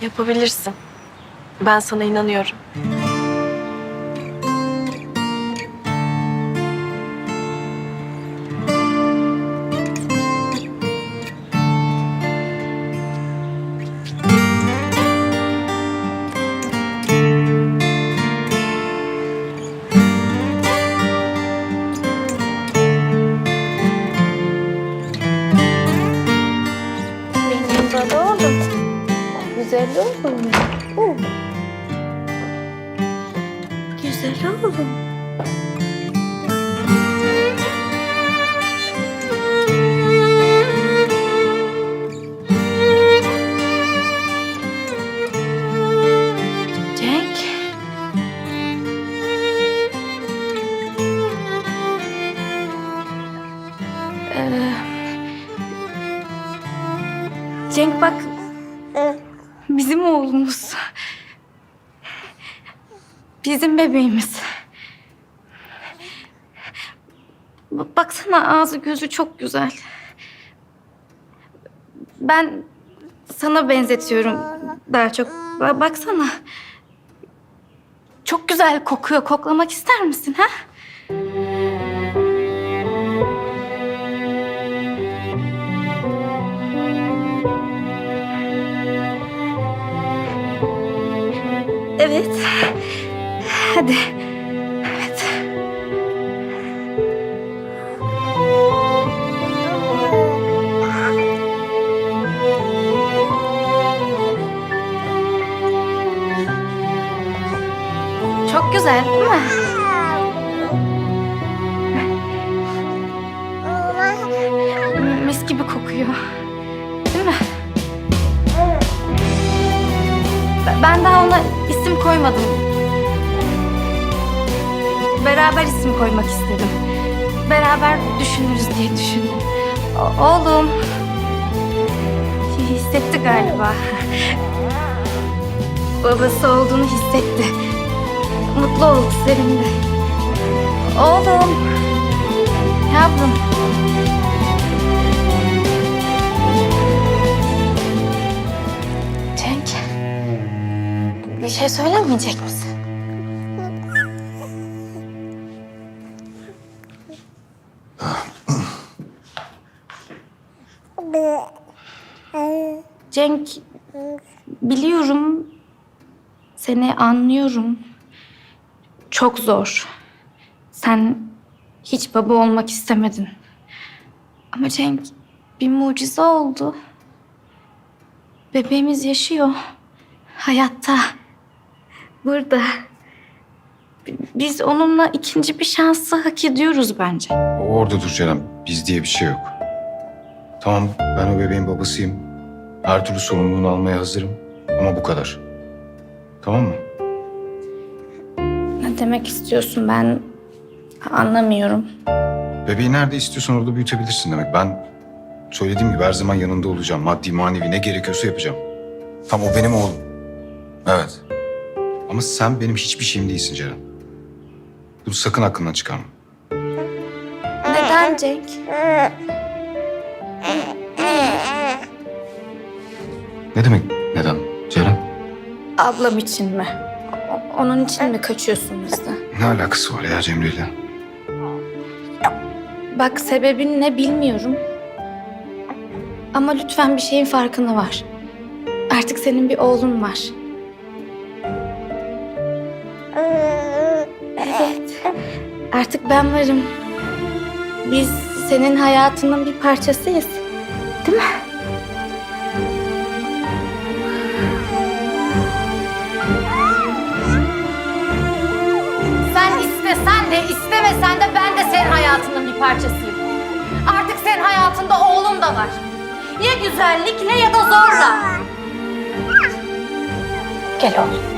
Yapabilirsin. Ben sana inanıyorum. Güzel oğlum. Oo. Güzel oğlum. Cenk. Ee, Cenk bak. Bizim oğlumuz. Bizim bebeğimiz. Baksana ağzı gözü çok güzel. Ben sana benzetiyorum daha çok. Ba- Baksana. Çok güzel kokuyor. Koklamak ister misin ha? Evet. Hadi. Evet. Çok güzel değil mi? Mis gibi kokuyor. Ben- daha ona isim koymadım. Beraber isim koymak istedim. Beraber düşünürüz diye düşündüm. O- oğlum. Hissetti galiba. Babası olduğunu hissetti. Mutlu oldu, sevindi. Oğlum. Yavrum. Şey söylemeyecek misin? Cenk, biliyorum. Seni anlıyorum. Çok zor. Sen hiç baba olmak istemedin. Ama Cenk, bir mucize oldu. Bebeğimiz yaşıyor. Hayatta. Burada. Biz onunla ikinci bir şansı hak ediyoruz bence. Orada dur Ceren. Biz diye bir şey yok. Tamam ben o bebeğin babasıyım. Her türlü sorumluluğunu almaya hazırım. Ama bu kadar. Tamam mı? Ne demek istiyorsun ben anlamıyorum. Bebeği nerede istiyorsan orada büyütebilirsin demek. Ben söylediğim gibi her zaman yanında olacağım. Maddi manevi ne gerekiyorsa yapacağım. Tam o benim oğlum. Evet. Ama sen benim hiçbir şeyim değilsin Ceren. Bunu sakın aklından çıkarma. Neden Cenk? Ne demek neden Ceren? Ablam için mi? O- Onun için mi kaçıyorsun bizden? Ne alakası var ya Cemre ile? Bak sebebin ne bilmiyorum. Ama lütfen bir şeyin farkına var. Artık senin bir oğlun var. Artık ben varım. Biz senin hayatının bir parçasıyız. Değil mi? Sen istesen de istemesen de ben de senin hayatının bir parçasıyım. Artık senin hayatında oğlum da var. Ya güzellikle ya da zorla. Gel oğlum.